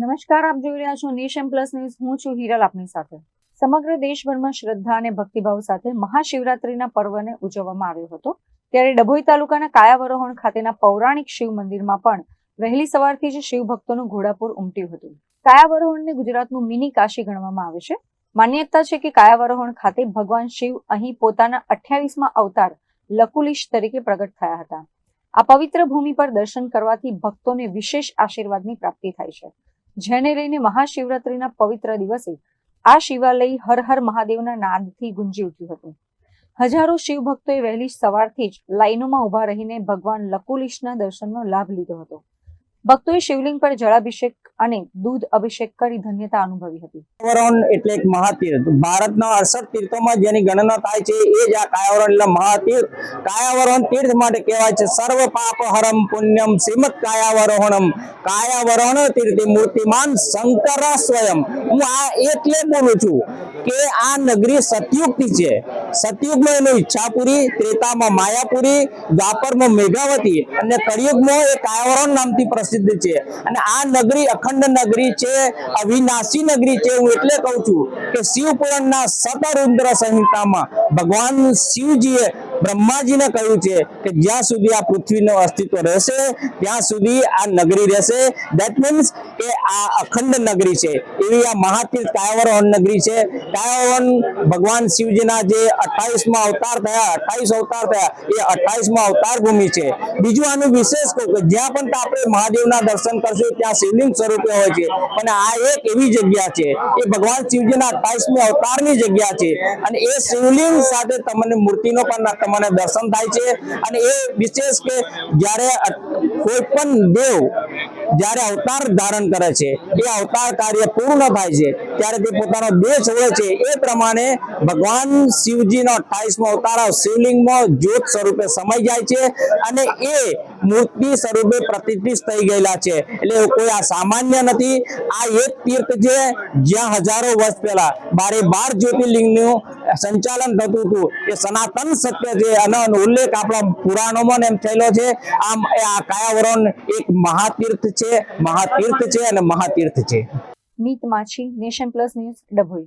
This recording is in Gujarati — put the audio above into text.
નમસ્કાર, આપ જોઈ રહ્યા છો નેશન પ્લસ ન્યૂઝ. હું છું હિરલ, આપની સાથે. સમગ્ર દેશભરમાં શ્રદ્ધા અને ભક્તિભાવ સાથે મહાશિવરાત્રીના પર્વને ઉજવવામાં આવ્યો હતો. ત્યારે ડભોઈ તાલુકાના કાયાવરોહણ ખાતેના પૌરાણિક શિવ મંદિરમાં પણ વહેલી સવારથી જ શિવ ભક્તોનું ઘોડાપુર ઉમટ્યું હતું. કાયાવરોહણને ગુજરાતનું મિની કાશી ગણવામાં આવે છે. માન્યતા છે કે કાયાવરોહણ ખાતે ભગવાન શિવ અહીં પોતાના અઠ્યાવીસમાં અવતાર લકુલિશ તરીકે પ્રગટ થયા હતા. આ પવિત્ર ભૂમિ પર દર્શન કરવાથી ભક્તોને વિશેષ આશીર્વાદની પ્રાપ્તિ થાય છે. જેને લઈને મહાશિવરાત્રીના પવિત્ર દિવસે આ શિવાલય હર હર મહાદેવના નાદથી ગુંજી ઉઠ્યું હતું. હજારો શિવ ભક્તોએ વહેલી સવારથી જ લાઈનોમાં ઊભા રહીને ભગવાન લકુલિશના દર્શનનો લાભ લીધો હતો. ભક્તોએ શિવલિંગ પર જળાભિષેક અને દૂધ અભિષેક કરી ધન્યતા અનુભવી હતી. કાયાવરણ એટલે એક મહાતીર્થ. ભારતના અડસઠ તીર્થોમાં જેની ગણના થાય છે એ જ આ કાયાવરણ એટલે મહાતીર્થ. કાયાવરણ તીર્થ માટે કહેવાય છે સર્વ પાપ હરમ પુણ્યમ શ્રીમદ કાયાવરોહણમ. કાયાવરણ તીર્થ મૂર્તિમાન શંકર સ્વયં. હું આ એટલે બોલું છું. કે આ નગરી સતયુગની છે. સતયુગમાં એનું ઈચ્છાપુરી, ત્રેતામાં માયાપુરી, દ્વાપરમાં મેઘાવતી અને કળિયુગમાં એ કાયાવરણ નામથી પ્રસિદ્ધ છે. અને આ નગરી અખંડ નગરી છે, અવિનાશી નગરી છે હું એટલે કહું છું કે શિવ પુરાણના સતરુદ્ર સંહિતામાં ભગવાન શિવજીએ બ્રહ્માજીને કહ્યું છે કે જ્યાં સુધી આ પૃથ્વીનું અસ્તિત્વ રહેશે, ત્યાં સુધી આ નગરી રહેશે. દેટ મીન્સ કે આ અખંડ નગરી છે. એવી આ મહાતીર્થ કાયાવરણ નગરી છે. કાયાવરણ ભગવાન શિવજીના જે અઠ્ઠાવીસમાં અવતાર થયા, અઠ્ઠાવીસ અવતાર થયા, એ અઠાવીસમાં અવતાર ભૂમિ છે. બીજું આનું વિશેષ કહું કે જ્યાં પણ આપણે મહાદેવના દર્શન કરશું, ત્યાં શિવલિંગ સ્વરૂપે હોય છે. અને આ એક એવી જગ્યા છે. એ ભગવાન શિવજીના અઠાવીસમી અવતારની જગ્યા છે. અને એ શિવલિંગ સાથે તમને મૂર્તિનો પણ તમને દર્શન થાય છે અને એ વિશેષ કે જ્યારે કોઈ પણ દેવ જ્યારે અવતાર ધારણ કરે છે, એ અવતાર કાર્ય પૂર્ણ થાય છે, ત્યારે તે પોતાનો દેશ હોય છે, એ પ્રમાણે ભગવાન શિવજીનો અઠાવીસમો અવતાર શિવલિંગમાં જ્યોત સ્વરૂપે સમાઈ જાય છે અને એ મૂર્તિ સ્વરૂપે પ્રતિષ્ઠિત થઈ ગયેલા છે. એટલે કોઈ આ સામાન્ય નથી. આ એક તીર્થ છે જ્યાં હજારો વર્ષ પહેલા બારે બાર જ્યોતિર્લિંગનું સંચાલન થતું હતું. એ સનાતન સત્ય છે. અને ઉલ્લેખ આપણા પુરાણોમાં એમ થયેલો છે. આમ આ કાયાવરણ એક મહાતીર્થ છે મહાતીર્થ છે અને મહાતીર્થ છે. Meet Machhi, nation plus news Dabhoi.